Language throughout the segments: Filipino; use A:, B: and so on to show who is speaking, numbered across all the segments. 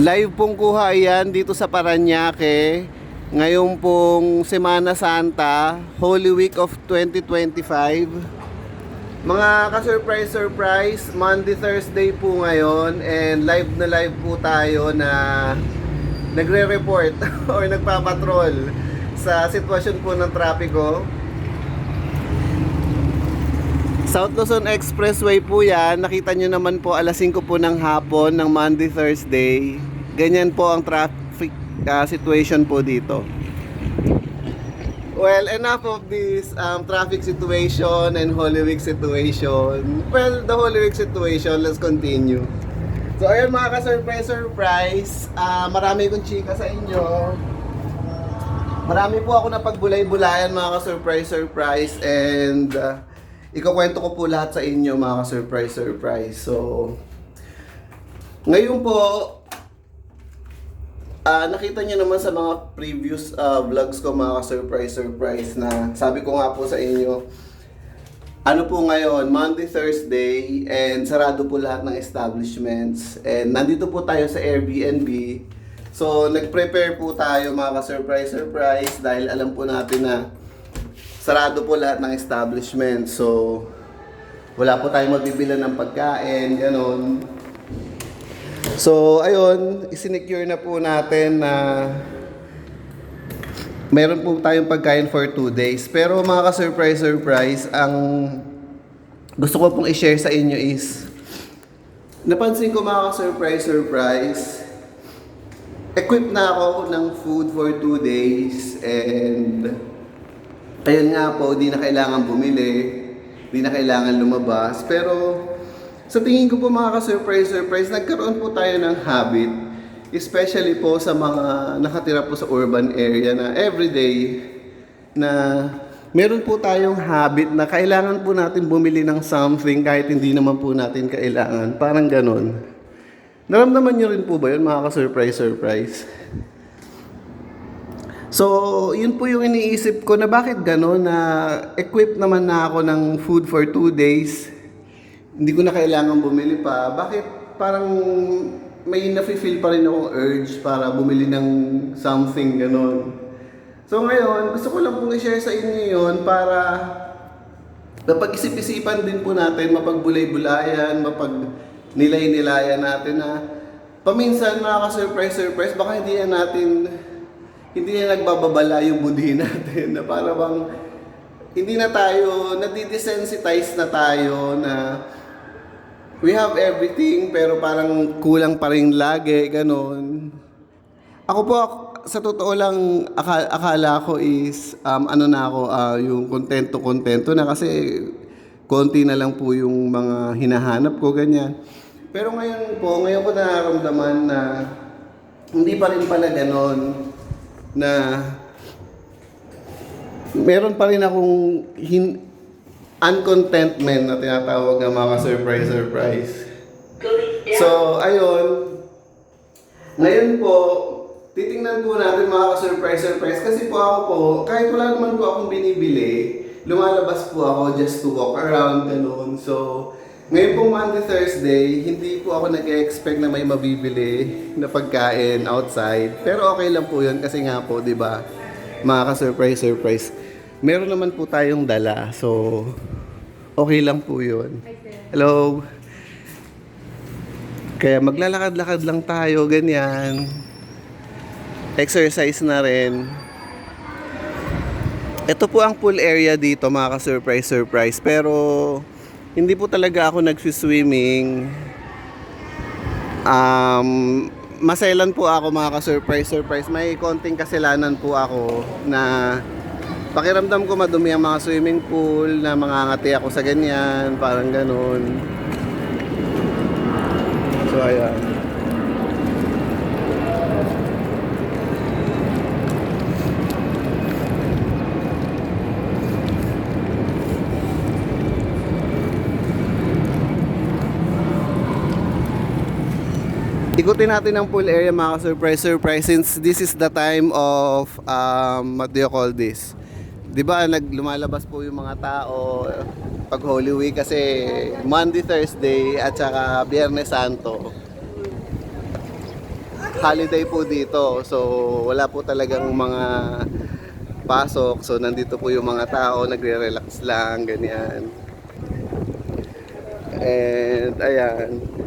A: Live pong kuha yan dito sa Paranaque. Ngayon pong Semana Santa, Holy Week of 2025. Mga ka-surprise surprise, Monday, Thursday po ngayon and live na live po tayo na nagre-report or nagpapatrol sa sitwasyon po ng trapiko. South Luzon Expressway po yan. Nakita nyo naman po alas 5 po ng hapon ng Monday, Thursday. Ganyan po ang traffic uh, situation po dito. Well, enough of this um, traffic situation and Holy Week situation. Well, the Holy Week situation, let's continue. So, ayun mga ka-surprise, surprise. Ah, marami kong chika sa inyo. Marami po ako na pagbulay-bulayan mga ka-surprise, surprise. And uh, ikukwento ko po lahat sa inyo mga ka-surprise, surprise. So, ngayon po, Ah, nakita niyo naman sa mga previous ah, vlogs ko mga surprise surprise na sabi ko nga po sa inyo ano po ngayon, Monday, Thursday, and sarado po lahat ng establishments. And nandito po tayo sa Airbnb. So, nag-prepare po tayo mga ka-surprise, surprise, dahil alam po natin na sarado po lahat ng establishment. So, wala po tayong mabibila ng pagkain, ganon. So, ayun, isinecure na po natin na meron po tayong pagkain for 2 days. Pero mga ka-surprise, surprise, ang gusto ko pong i-share sa inyo is, napansin ko mga ka-surprise, surprise, equipped na ako ng food for 2 days and ayun nga po, di na kailangan bumili, di na kailangan lumabas. Pero sa tingin ko po mga ka-surprise, surprise, nagkaroon po tayo ng habit, especially po sa mga nakatira po sa urban area na everyday na meron po tayong habit na kailangan po natin bumili ng something kahit hindi naman po natin kailangan. Parang ganon. Naramdaman nyo rin po ba yun mga ka-surprise, surprise? So, yun po yung iniisip ko na bakit gano'n na equipped naman na ako ng food for two days. Hindi ko na kailangan bumili pa. Bakit parang may nafe-feel pa rin akong urge para bumili ng something gano'n. So ngayon, gusto ko lang pong i-share sa inyo yun para napag-isip-isipan din po natin, mapagbulay-bulayan, mapag nilay-nilayan natin na paminsan nakaka-surprise-surprise, baka hindi na natin hindi na nagbababala yung budhi natin na para bang hindi na tayo, nadidesensitize na tayo na we have everything pero parang kulang pa rin lagi, ganon. Ako po, sa totoo lang, akala, akala ko is, um, ano na ako, ah, yung kontento-kontento na kasi konti na lang po yung mga hinahanap ko, ganyan. Pero ngayon po, ngayon ko nararamdaman na hindi pa rin pala ganon na meron pa rin akong hin- uncontentment na tinatawag ng mga surprise surprise. So, ayun. Ngayon po, titingnan po natin mga ka-surprise surprise kasi po ako po, kahit wala naman po akong binibili, lumalabas po ako just to walk around, ganun. So, ngayon po Monday, Thursday, hindi po ako nag-expect na may mabibili na pagkain outside. Pero okay lang po yun kasi nga po, di ba, mga ka-surprise surprise, meron naman po tayong dala. So, okay lang po yun. Hello. Kaya maglalakad-lakad lang tayo, ganyan. Exercise na rin. Ito po ang pool area dito, mga ka-surprise, surprise. Pero, hindi po talaga ako nagsiswimming. Um, maselan po ako mga ka-surprise, surprise. May konting kasalanan po ako na pakiramdam ko madumi ang mga swimming pool, na mangangati ako sa ganyan, parang ganun. So, ayan. Ikutin natin ang pool area mga surprise surprise since this is the time of um, what do you call this? 'Di ba nag lumalabas po yung mga tao pag Holy Week kasi Monday, Thursday at saka Biyernes Santo. holiday po dito. So, wala po talagang mga pasok. So, nandito po yung mga tao, nagre-relax lang, ganyan. And, ayan.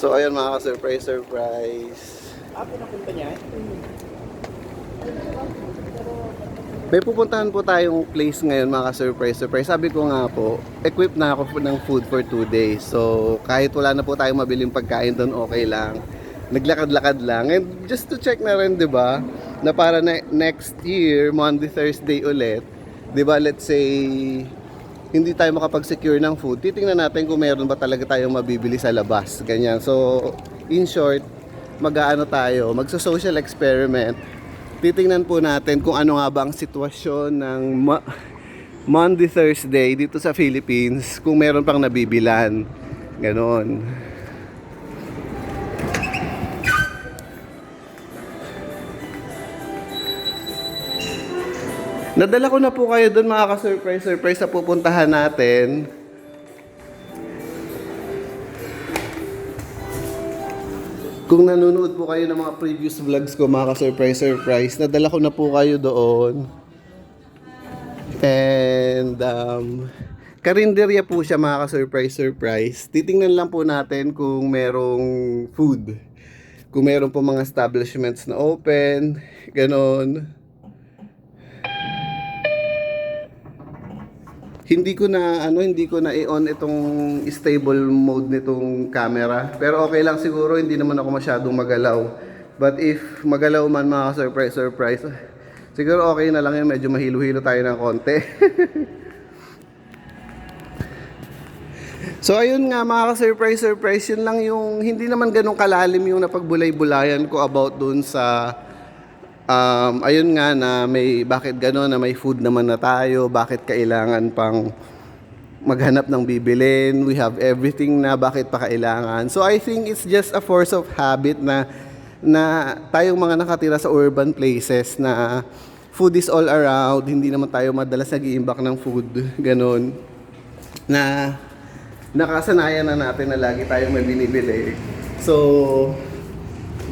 A: So, ayan mga ka-surprise, surprise.
B: Ah, pinapunta niya?
A: May pupuntahan po tayong place ngayon mga surprise surprise. Sabi ko nga po, equipped na ako ng food for two days. So kahit wala na po tayong mabiling pagkain doon, okay lang. Naglakad-lakad lang. And just to check na rin, di ba, na para na next year, Monday, Thursday ulit, di ba, let's say, hindi tayo makapag-secure ng food, titingnan natin kung meron ba talaga tayong mabibili sa labas. Ganyan. So, in short, mag-aano tayo, magso-social experiment. Titingnan po natin kung ano nga ba ang sitwasyon ng Mo- Monday, Thursday dito sa Philippines, kung meron pang nabibilan. Ganon. Nadala ko na po kayo doon mga ka-surprise surprise sa pupuntahan natin. Kung nanonood po kayo ng mga previous vlogs ko mga ka-surprise surprise, nadala ko na po kayo doon. And um, karinderya po siya mga ka-surprise surprise. Titingnan lang po natin kung merong food. Kung meron po mga establishments na open, ganon. Hindi ko na ano hindi ko na i-on itong stable mode nitong camera. Pero okay lang siguro hindi naman ako masyadong magalaw. But if magalaw man mga surprise surprise. Siguro okay na lang yun medyo mahilo-hilo tayo ng konti. So ayun nga mga ka-surprise surprise yun lang yung hindi naman ganun kalalim yung napagbulay-bulayan ko about dun sa Um, ayun nga na may bakit gano'n na may food naman na tayo, bakit kailangan pang maghanap ng bibilin, we have everything na bakit pa kailangan. So I think it's just a force of habit na na tayong mga nakatira sa urban places na food is all around, hindi naman tayo madalas nag-iimbak ng food, ganun. Na nakasanayan na natin na lagi tayong may binibili. So,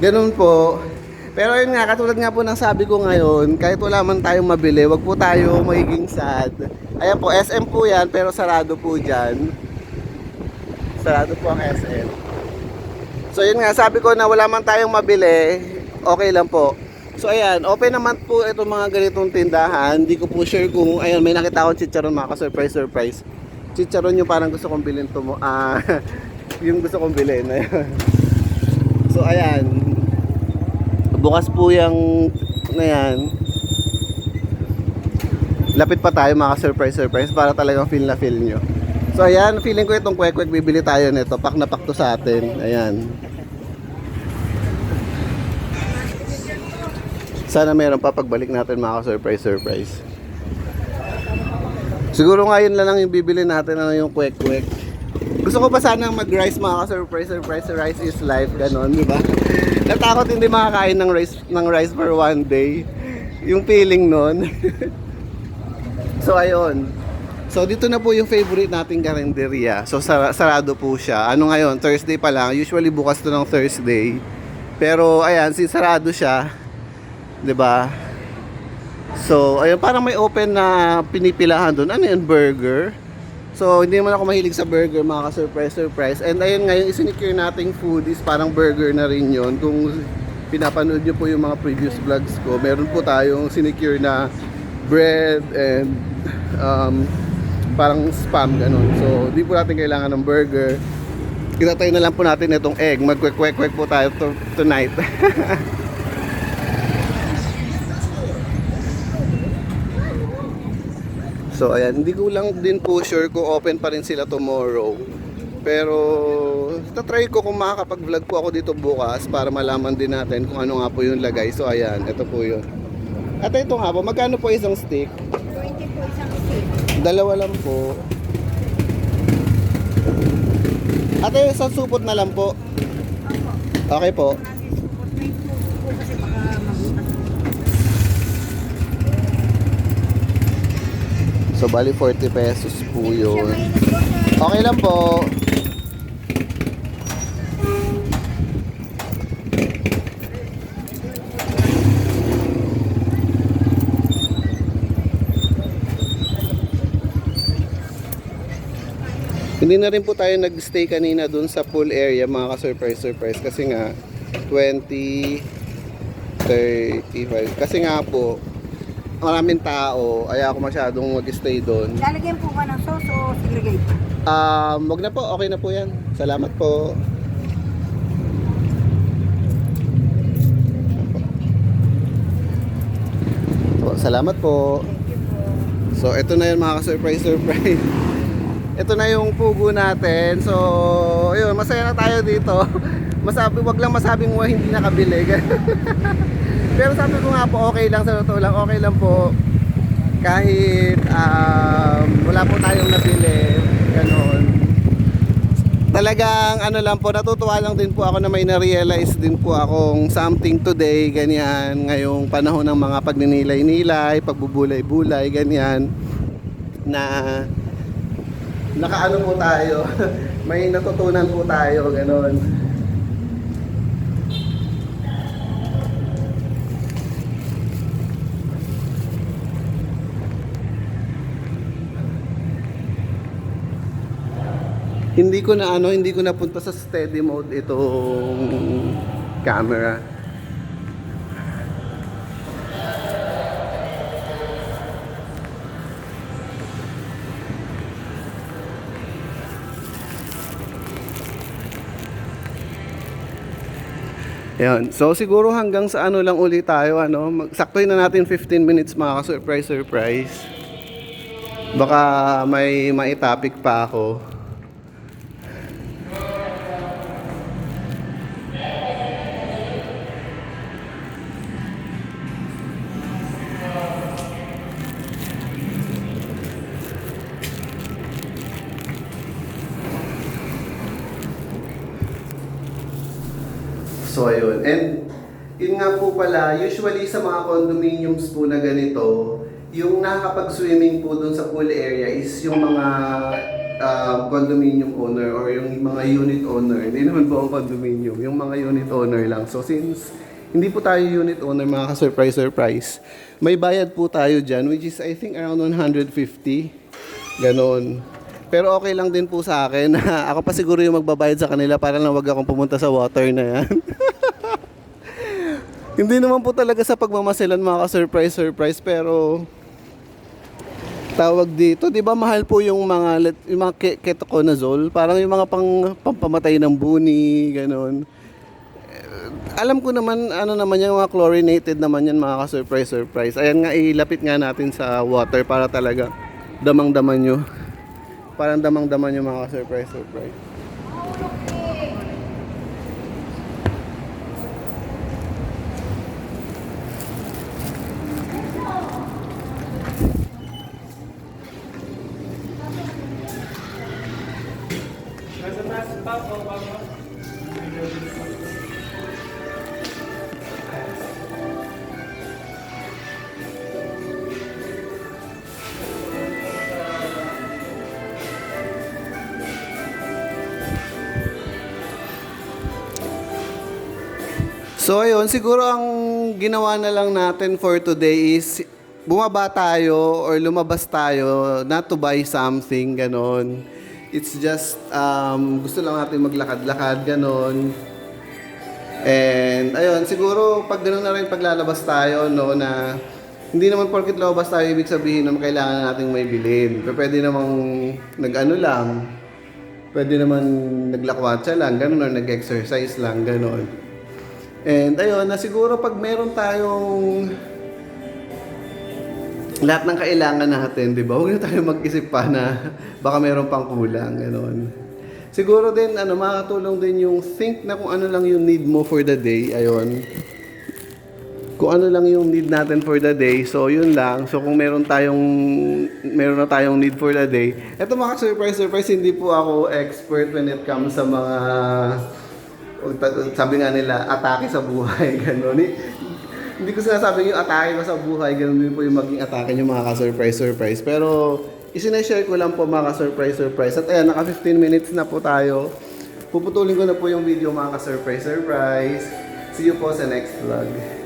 A: ganun po. Pero yun nga, katulad nga po ng sabi ko ngayon, kahit wala man tayong mabili, wag po tayo magiging sad. Ayan po, SM po yan, pero sarado po dyan. Sarado po ang SM. So yun nga, sabi ko na wala man tayong mabili, okay lang po. So ayan, open naman po itong mga ganitong tindahan. Hindi ko po sure kung, ayun, may nakita akong chicharon mga ka-surprise, surprise. Chicharon yung parang gusto kong bilhin to mo. Ah, yung gusto kong bilhin. So ayan, bukas po yung na yan. Lapit pa tayo mga surprise surprise para talagang feel na feel nyo. So ayan, feeling ko itong kwek kwek bibili tayo nito. Pak na pak to sa atin. Ayan. Sana meron pa pagbalik natin mga surprise surprise. Siguro ngayon lang yung bibili natin ano yung kwek kwek. Gusto ko pa sana mag-rice mga surprise surprise rice is life ganon, di ba? Natakot hindi makakain ng rice ng rice for one day. Yung feeling nun. so ayun. So dito na po yung favorite nating karinderya. So sara- sarado po siya. Ano ngayon? Thursday pa lang. Usually bukas to ng Thursday. Pero ayan, si sarado siya. 'Di ba? So, ayun parang may open na pinipilahan doon. Ano yun? Burger. So, hindi naman ako mahilig sa burger, mga ka-surprise, surprise. And ayun nga, yung isinicure nating food is parang burger na rin yon Kung pinapanood nyo po yung mga previous vlogs ko, meron po tayong sinicure na bread and um, parang spam, ganun. So, di po natin kailangan ng burger. Kinatay na lang po natin itong egg. Magkwek-kwek-kwek po tayo to- tonight. So ayan, hindi ko lang din po sure kung open pa rin sila tomorrow. Pero tatry ko kung makakapag-vlog po ako dito bukas para malaman din natin kung ano nga po yung lagay. So ayan, ito po yun. At ito nga po, magkano po isang stick?
C: 20 po isang stick.
A: Dalawa lang po. Ate, sa supot na lang po.
C: Opo.
A: Okay po
C: kasi baka mabutas.
A: So, bali 40 pesos po yun. Okay lang po. Hindi na rin po tayo nag-stay kanina dun sa pool area mga ka-surprise surprise kasi nga 20 35 kasi nga po maraming tao ay ako masyadong mag-stay doon
C: Lalagyan po ba ng sauce o segregate?
A: Um, wag na po, okay na po yan. Salamat po. Salamat po. So, ito na yun mga ka-surprise, surprise. Ito na yung pugo natin. So, ayun, masaya na tayo dito. Masabi, wag lang masabing mo hindi nakabili. Pero sabi ko nga po, okay lang sa totoo lang, okay lang po. Kahit um, wala po tayong nabili, ganon. Talagang ano lang po, natutuwa lang din po ako na may na-realize din po akong something today, ganyan, ngayong panahon ng mga pagninilay-nilay, pagbubulay-bulay, ganyan, na nakaano po tayo, may natutunan po tayo, ganon. Hindi ko na ano, hindi ko na punta sa steady mode itong camera. Yan. So siguro hanggang sa ano lang ulit tayo ano, mag- saktuhin na natin 15 minutes mga ka-surprise surprise. Baka may maitopic pa ako. So ayun. And yun nga po pala, usually sa mga condominiums po na ganito, yung nakakapag-swimming po dun sa pool area is yung mga uh, condominium owner or yung mga unit owner. Hindi naman po ang condominium, yung mga unit owner lang. So since hindi po tayo unit owner, mga ka-surprise surprise, may bayad po tayo dyan, which is I think around 150. Ganon. Pero okay lang din po sa akin. ako pa siguro yung magbabayad sa kanila para lang wag akong pumunta sa water na yan. Hindi naman po talaga sa pagmamasilan mga ka-surprise surprise pero tawag dito, 'di ba mahal po yung mga yung mga ke- ketoconazole, parang yung mga pang pampamatay ng buni, ganun. Eh, Alam ko naman ano naman yung mga chlorinated naman yan mga ka-surprise surprise. Ayan nga ilapit nga natin sa water para talaga damang-daman nyo. Parang damang-daman yung mga ka-surprise surprise. So ayun, siguro ang ginawa na lang natin for today is bumaba tayo or lumabas tayo not to buy something, ganon. It's just, um, gusto lang natin maglakad-lakad, ganon. And ayun, siguro pag gano'n na rin paglalabas tayo, no, na hindi naman porkit lumabas tayo, ibig sabihin na kailangan nating may bilhin. Pero pwede namang nag-ano lang, pwede naman naglakwatsa lang, gano'n, or nag-exercise lang, gano'n. And ayun, na siguro pag meron tayong lahat ng kailangan natin, di ba? Huwag na tayo mag-isip pa na baka meron pang kulang, gano'n. Siguro din, ano, makakatulong din yung think na kung ano lang yung need mo for the day, ayun. Kung ano lang yung need natin for the day, so yun lang. So kung meron tayong, meron na tayong need for the day. Ito mga surprise surprise, hindi po ako expert when it comes sa mga sabi nga nila, atake sa buhay, gano'n. Hindi ko sinasabing yung atake ko sa buhay, gano'n din po yung maging atake nyo mga ka-surprise, surprise. Pero, isinashare ko lang po mga ka-surprise, surprise. At ayan, naka 15 minutes na po tayo. Puputulin ko na po yung video mga ka-surprise, surprise. See you po sa next vlog.